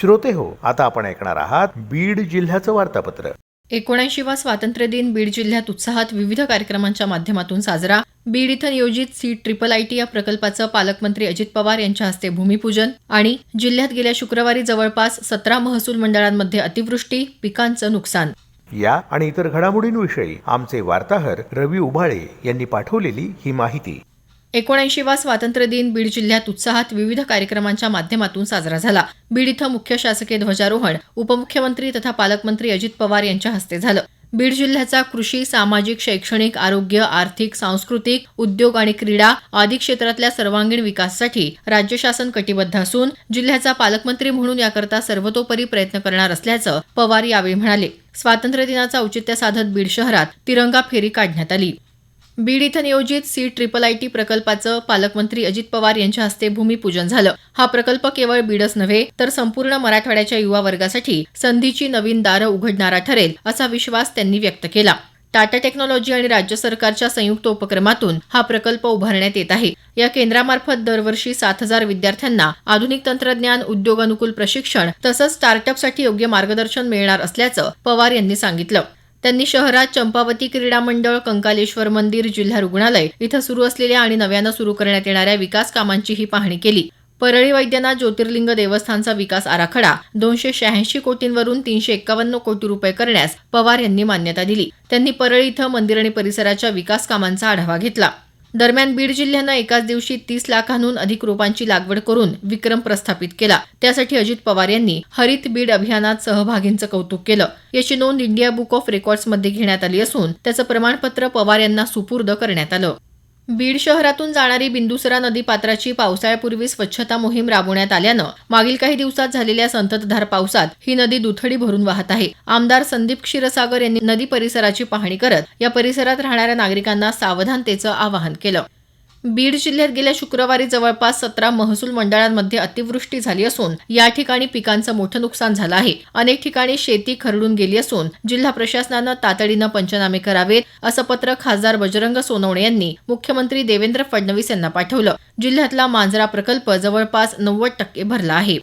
श्रोते हो आता आपण ऐकणार आहात बीड जिल्ह्याचं वार्तापत्र. एकोणऐंशीवा स्वातंत्र्य दिन बीड जिल्ह्यात उत्साहात विविध कार्यक्रमांच्या माध्यमातून साजरा. बीड इथं नियोजित सी ट्रिपल आय टी या प्रकल्पाचं पालकमंत्री अजित पवार यांच्या हस्ते भूमिपूजन आणि जिल्ह्यात गेल्या शुक्रवारी जवळपास सतरा महसूल मंडळांमध्ये अतिवृष्टी पिकांचं नुकसान. या आणि इतर घडामोडींविषयी आमचे वार्ताहर रवी उभाळे यांनी पाठवलेली ही माहिती. एकोणऐंशीवा स्वातंत्र्य दिन बीड जिल्ह्यात उत्साहात विविध कार्यक्रमांच्या माध्यमातून साजरा झाला. बीड इथं मुख्य शासकीय ध्वजारोहण उपमुख्यमंत्री तथा पालकमंत्री अजित पवार यांच्या हस्ते झालं. बीड जिल्ह्याचा कृषी सामाजिक शैक्षणिक आरोग्य आर्थिक सांस्कृतिक उद्योग आणि क्रीडा आदी क्षेत्रातल्या सर्वांगीण विकासासाठी राज्य शासन कटिबद्ध असून जिल्ह्याचा पालकमंत्री म्हणून याकरता सर्वतोपरी प्रयत्न करणार असल्याचं पवार यावेळी म्हणाले. स्वातंत्र्य दिनाचं औचित्य साधत बीड शहरात तिरंगा फेरी काढण्यात आली. बीड इथं नियोजित सी ट्रिपल आय टी प्रकल्पाचं पालकमंत्री अजित पवार यांच्या हस्ते भूमिपूजन झालं. हा प्रकल्प केवळ बीडच नव्हे तर संपूर्ण मराठवाड्याच्या युवा वर्गासाठी संधीची नवीन दारं उघडणारा ठरेल असा विश्वास त्यांनी व्यक्त केला. टाटा टेक्नॉलॉजी आणि राज्य सरकारच्या संयुक्त उपक्रमातून हा प्रकल्प उभारण्यात येत आहे. या केंद्रामार्फत दरवर्षी सात हजार विद्यार्थ्यांना आधुनिक तंत्रज्ञान उद्योगानुकूल प्रशिक्षण तसंच स्टार्टअपसाठी योग्य मार्गदर्शन मिळणार असल्याचं पवार यांनी सांगितलं. त्यांनी शहरात चंपावती क्रीडा मंडळ कंकालेश्वर मंदिर जिल्हा रुग्णालय इथं सुरू असलेल्या आणि नव्यानं सुरू करण्यात येणाऱ्या विकास कामांचीही पाहणी केली. परळी वैद्यनाथ ज्योतिर्लिंग देवस्थानचा विकास आराखडा दोनशे शहाऐंशी कोटींवरून तीनशे एक्कावन्न कोटी रुपये करण्यास पवार यांनी मान्यता दिली. त्यांनी परळी इथं मंदिर आणि परिसराच्या विकास कामांचा आढावा घेतला. दरम्यान बीड जिल्ह्यानं एकाच दिवशी तीस लाखांहून अधिक रोपांची लागवड करून विक्रम प्रस्थापित केला. त्यासाठी अजित पवार यांनी हरित बीड अभियानात सहभागींचं कौतुक केलं. याची नोंद इंडिया बुक ऑफ रेकॉर्ड्समध्ये घेण्यात आली असून त्याचं प्रमाणपत्र पवार यांना सुपूर्द करण्यात आलं. बीड शहरातून जाणारी बिंदुसरा नदी पात्राची पावसाळ्यापूर्वी स्वच्छता मोहीम राबवण्यात आल्यानं मागील काही दिवसात झालेल्या संततधार पावसात ही नदी दुथडी भरून वाहत आहे. आमदार संदीप क्षीरसागर यांनी नदी परिसराची पाहणी करत या परिसरात राहणाऱ्या नागरिकांना सावधानतेचं आवाहन केलं. बीड जिल्ह्यात गेल्या शुक्रवारी जवळपास सतरा महसूल मंडळांमध्ये अतिवृष्टी झाली असून या ठिकाणी पिकांचं मोठं नुकसान झालं आहे. अनेक ठिकाणी शेती खरडून गेली असून जिल्हा प्रशासनानं तातडीनं पंचनामे करावेत असं पत्र खासदार बजरंग सोनवणे यांनी मुख्यमंत्री देवेंद्र फडणवीस यांना पाठवलं. जिल्ह्यातला मांजरा प्रकल्प जवळपास नव्वद टक्के भरला आहे.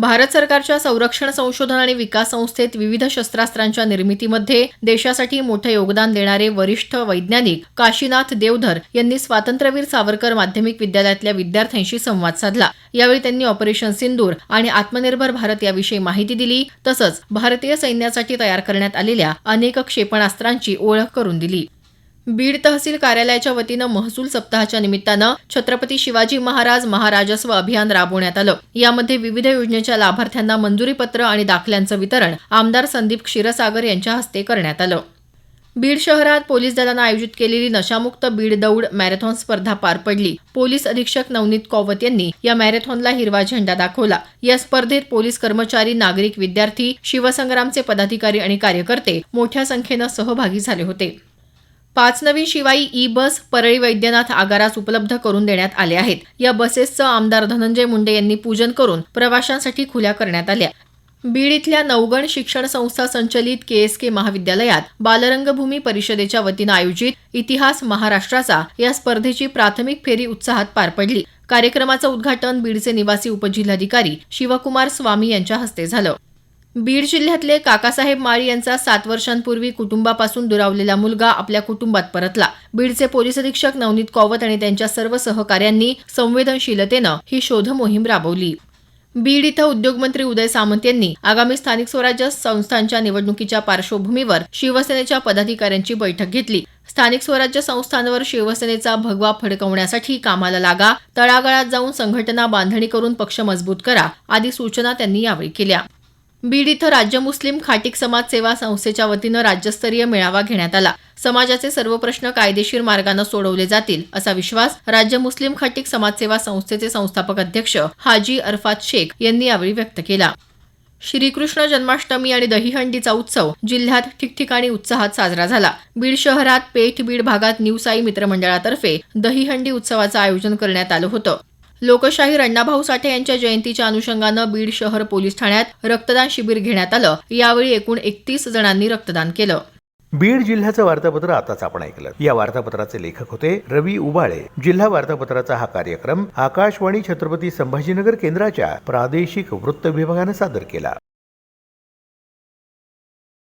भारत सरकारच्या संरक्षण संशोधन आणि विकास संस्थेत विविध शस्त्रास्त्रांच्या निर्मितीमध्ये देशासाठी मोठं योगदान देणारे वरिष्ठ वैज्ञानिक काशीनाथ देवधर यांनी स्वातंत्र्यवीर सावरकर माध्यमिक विद्यालयातल्या विद्यार्थ्यांशी संवाद साधला. यावेळी त्यांनी ऑपरेशन सिंदूर आणि आत्मनिर्भर भारत याविषयी माहिती दिली तसंच भारतीय सैन्यासाठी तयार करण्यात आलेल्या अनेक क्षेपणास्त्रांची ओळख करून दिली. बीड तहसील कार्यालयाच्या वतीनं महसूल सप्ताहाच्या निमित्तानं छत्रपती शिवाजी महाराज महाराजस्व अभियान राबवण्यात आलं. यामध्ये विविध योजनेच्या लाभार्थ्यांना मंजुरीपत्र आणि दाखल्यांचं वितरण आमदार संदीप क्षीरसागर यांच्या हस्ते करण्यात आलं. बीड शहरात पोलीस दलानं आयोजित केलेली नशामुक्त बीड दौड मॅरेथॉन स्पर्धा पार पडली. पोलीस अधीक्षक नवनीत कौवत यांनी या मॅरेथॉनला हिरवा झेंडा दाखवला. या स्पर्धेत पोलीस कर्मचारी नागरिक विद्यार्थी शिवसंग्रामचे पदाधिकारी आणि कार्यकर्ते मोठ्या संख्येनं सहभागी झाले होते. पाच नवीन शिवाई ई बस परळी वैद्यनाथ आगारास उपलब्ध करून देण्यात आल्या आहेत. या बसेसचं आमदार धनंजय मुंडे यांनी पूजन करून प्रवाशांसाठी खुल्या करण्यात आल्या. बीड इथल्या नवगण शिक्षण संस्था संचलित के एस के महाविद्यालयात बालरंगभूमी परिषदेच्या वतीनं आयोजित इतिहास महाराष्ट्राचा या स्पर्धेची प्राथमिक फेरी उत्साहात पार पडली. कार्यक्रमाचं उद्घाटन बीडचे निवासी उपजिल्हाधिकारी शिवकुमार स्वामी यांच्या हस्ते झालं. बीड जिल्ह्यातले काकासाहेब माळी यांचा सात वर्षांपूर्वी कुटुंबापासून दुरावलेला मुलगा आपल्या कुटुंबात परतला. बीडचे पोलीस अधीक्षक नवनीत कौवत आणि त्यांच्या सर्व सहकाऱ्यांनी संवेदनशीलतेनं ही शोध मोहीम राबवली. बीड इथं उद्योगमंत्री उदय सामंत यांनी आगामी स्थानिक स्वराज्य संस्थांच्या निवडणुकीच्या पार्श्वभूमीवर शिवसेनेच्या पदाधिकाऱ्यांची बैठक घेतली. स्थानिक स्वराज्य संस्थांवर शिवसेनेचा भगवा फडकवण्यासाठी कामाला लागा तळागाळात जाऊन संघटना बांधणी करून पक्ष मजबूत करा आदी सूचना त्यांनी यावेळी केल्या. बीड इथं राज्य मुस्लिम खाटीक समाज सेवा संस्थेच्या वतीनं राज्यस्तरीय मेळावा घेण्यात आला. समाजाचे सर्व प्रश्न कायदेशीर मार्गानं सोडवले जातील असा विश्वास राज्य मुस्लिम खाटीक समाजसेवा संस्थेचे संस्थापक अध्यक्ष हाजी अरफात शेख यांनी यावेळी व्यक्त केला. श्रीकृष्ण जन्माष्टमी आणि दहीहंडीचा उत्सव जिल्ह्यात ठिकठिकाणी उत्साहात साजरा झाला. बीड शहरात पेठ बीड भागात न्यू साई मित्रमंडळातर्फे दहीहंडी उत्सवाचं आयोजन करण्यात आलं होतं. लोकशाहीर अण्णाभाऊ साठे यांच्या जयंतीच्या अनुषंगानं बीड शहर पोलीस ठाण्यात रक्तदान शिबिर घेण्यात आलं. यावेळी एकूण एकतीस जणांनी रक्तदान केलं. बीड जिल्ह्याचं वार्तापत्र आताच आपण ऐकलं. या वार्तापत्राचे लेखक होते रवी उबाळे. जिल्हा वार्तापत्राचा हा कार्यक्रम आकाशवाणी छत्रपती संभाजीनगर केंद्राच्या प्रादेशिक वृत्त विभागानं सादर केला.